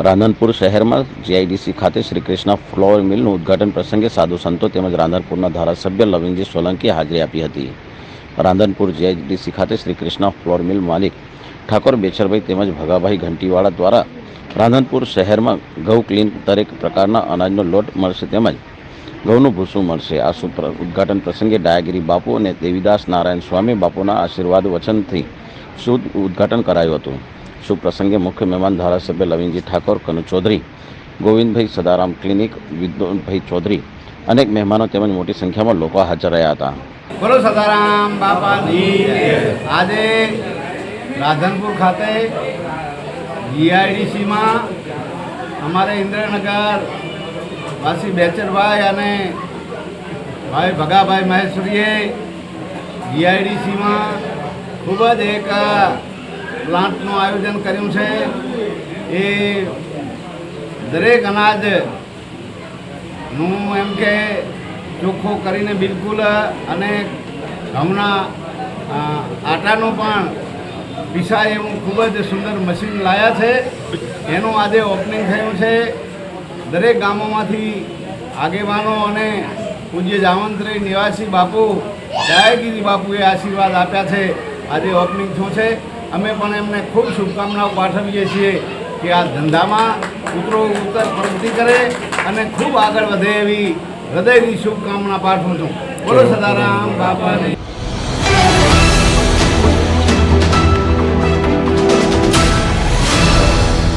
રાધનપુર શહેરમાં જીઆઈડીસી ખાતે શ્રી કૃષ્ણ ફ્લોર મિલનું ઉદ્ઘાટન પ્રસંગે સાધુ સંતો તેમજ રાધનપુરના ધારાસભ્ય લવિંગજી સોલંકીએ હાજરી આપી હતી. રાધનપુર જીઆઈડીસી ખાતે શ્રી કૃષ્ણ ફ્લોર મિલ માલિક ઠાકોર બેચરભાઈ તેમજ ભગાભાઈ ઘંટીવાળા દ્વારા રાધનપુર શહેરમાં ઘઉં ક્લીન દરેક પ્રકારના અનાજનો લોટ મળશે તેમજ ઘઉંનું ભૂસું મળશે. આ સુપ્ર પ્ર- ઉદ્ઘાટન પ્રસંગે ડાયાગીરી બાપુ અને દેવીદાસ નારાયણ સ્વામી બાપુના આશીર્વાદ વચનથી શુદ્ધ ઉદ્ઘાટન કરાયું હતું. શુભ પ્રસંગે મુખ્ય મહેમાન ધારાસભ્ય લવિનજી ઠાકોર, કનુ ચૌધરી, ગોવિંદભાઈ સદારામ ક્લિનિક, વિદ્વનભાઈ ચૌધરી અનેક મહેમાનો તેમજ મોટી સંખ્યામાં લોકો હાજર રહ્યા હતા. બોલો સદારામ બાપાની આજે રાધનપુર ખાતે જીઆઈડીસીમાં અમારે ઇન્દ્રનગર વાસી બેચરભાઈ અને ભાઈ ભગાભાઈ મહેશ્વરીએ જીઆઈડીસીમાં ખૂબ જ એક પ્લાન્ટનું આયોજન કર્યું છે. એ દરેક અનાજનું એમ કે ચોખ્ખો કરીને બિલકુલ અને ઘઉંના આટાનું પણ પીસાય એવું ખૂબ જ સુંદર મશીન લાયા છે. એનું આજે ઓપનિંગ થયું છે. દરેક ગામોમાંથી આગેવાનો અને પૂજ્ય જાવંત્રી નિવાસી બાપુ દયાગીરી બાપુએ આશીર્વાદ આપ્યા છે. આજે ઓપનિંગ થયું છે. અમે પણ એમને ખૂબ શુભકામનાઓ પાઠવીએ છીએ કે આ ધંધામાં ઉતરો ઉત્તર પ્રગતિ કરે અને ખૂબ આગળ વધે એવી હૃદયની શુભકામના પાઠવું છું. બોલો સદારામ બાપાની.